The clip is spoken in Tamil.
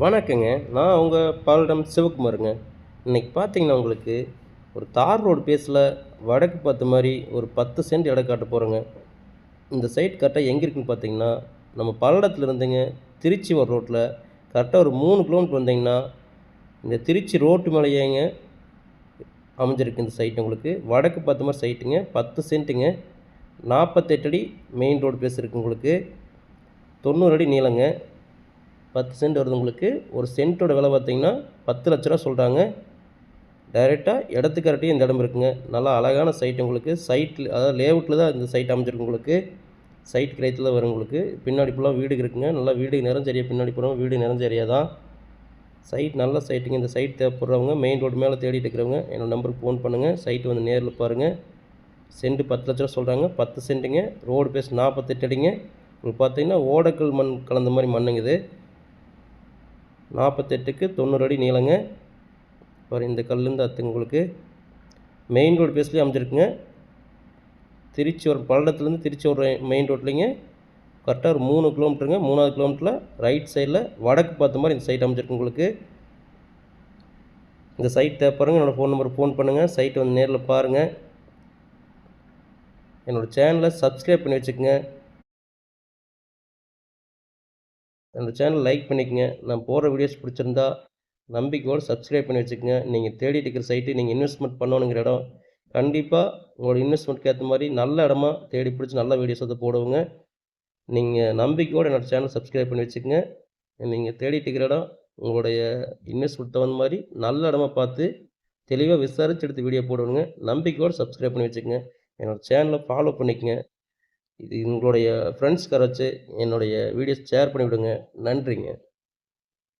வணக்கங்க. நான் உங்கள் பாலிடம் சிவகுமாருங்க. இன்னைக்கு பார்த்தீங்கன்னா உங்களுக்கு ஒரு தார் ரோடு பேஸில் வடக்கு பார்த்த மாதிரி ஒரு பத்து சென்ட் இடம் காட்ட போகிறோங்க இந்த சைட் கரெக்டாக எங்கே இருக்குன்னு பார்த்தீங்கன்னா நம்ம பல்லடத்தில் இருந்துங்க திருச்சி ஒரு ரோட்டில் கரெக்டாக ஒரு மூணு கிலோமீட்டர் வந்தீங்கன்னா இந்த திருச்சி ரோட்டு மேலேயேங்க அமைஞ்சிருக்கு இந்த சைட் உங்களுக்கு. வடக்கு பார்த்த மாதிரி சைட்டுங்க பத்து சென்ட்டுங்க. நாற்பத்தெட்டு அடி மெயின் ரோடு பேஸ் இருக்குது உங்களுக்கு. தொண்ணூறு அடி நீளங்க. பத்து சென்ட் வருது உங்களுக்கு. ஒரு சென்ட்டோட விலை பார்த்தீங்கன்னா பத்து லட்ச ரூபா சொல்கிறாங்க டைரெக்டாக இடத்துக்காரட்டையும் இந்த இடம் இருக்குங்க. நல்லா அழகான சைட் உங்களுக்கு. சைட்டில் அதாவது லேஅவுட்டில் தான் இந்த சைட் அமைஞ்சிருக்கு உங்களுக்கு. சைட் கிடைத்துல வரும் உங்களுக்கு. பின்னாடி ஃபுல்லாக வீடு இருக்குங்க. நல்லா வீடு நிறைஞ்ச பின்னாடி போகிறவங்க வீடு நிறைஞ்ச ஏரியா தான். சைட் நல்ல சைட்டுங்க இந்த சைட் தேவைப்படுறவங்க மெயின் ரோடு மேலே தேடிட்டு இருக்கிறவங்க என்னோட நம்பருக்கு ஃபோன் பண்ணுங்கள் சைட்டு வந்து நேரில் பாருங்கள் சென்ட் பத்து லட்ச ரூபா சொல்கிறாங்க பத்து சென்ட்டுங்க. ரோடு பேஸ் நாற்பத்தெட்டு அடிங்க. உங்களுக்கு பார்த்தீங்கன்னா ஓடக்கல் மண் கலந்த மாதிரி மண்ணுங்க இது. நாற்பத்தெட்டுக்கு தொண்ணூறு அடி நீளங்க. பாரு இந்த கல்லுந்து அத்துங்க உங்களுக்கு. மெயின் ரோடு பேஸ்லேயே அமைஞ்சிருக்குங்க. திருச்சி ஒரு பல்லடத்துலேருந்து திருச்சி ஒரு மெயின் ரோட்லேங்க கரெக்டாக ஒரு மூணு கிலோமீட்டருங்க மூணாவது கிலோமீட்டரில் ரைட் சைடில் வடக்கு பார்த்த மாதிரி இந்த சைட் அமைஞ்சிருக்கு உங்களுக்கு. இந்த சைட் தேவைப்படுறங்க என்னோடய ஃபோன் நம்பர் ஃபோன் பண்ணுங்கள் சைட் வந்து நேரில் பாருங்கள் என்னோடய சேனலை சப்ஸ்கிரைப் பண்ணி வச்சுக்கோங்க. அந்த சேனல் லைக் பண்ணிக்கங்க. நான் போடுற வீடியோஸ் பிடிச்சிருந்தா நம்பிக்கையோடு சப்ஸ்கிரைப் பண்ணி வச்சுக்கோங்க. நீங்கள் தேடிட்டு இருக்கிற சைட்டு நீங்கள் இன்வெஸ்ட்மெண்ட் பண்ணணுங்கிற இடம் கண்டிப்பாக உங்களோட இன்வெஸ்ட்மெண்ட்க்கு ஏற்ற மாதிரி நல்ல இடமா தேடி பிடிச்சி நல்ல வீடியோஸ் வந்து போடுவோங்க. நீங்கள் நம்பிக்கையோடு என்னோடய சேனல் சப்ஸ்கிரைப் பண்ணி வச்சுக்கோங்க. நீங்கள் தேடிட்டு இருக்கிற இடம் உங்களுடைய இன்வெஸ்ட்மெண்ட் தகுந்த மாதிரி நல்ல இடமா பார்த்து தெளிவாக விசாரித்து எடுத்து வீடியோ போடுவோங்க. நம்பிக்கையோடு சப்ஸ்கிரைப் பண்ணி வச்சுக்கோங்க. என்னோடய சேனலை ஃபாலோ பண்ணிக்கங்க. இது உங்களுடைய ஃப்ரெண்ட்ஸ்க்கு வச்சு என்னுடைய வீடியோஸ் ஷேர் பண்ணிவிடுங்க. நன்றிங்க.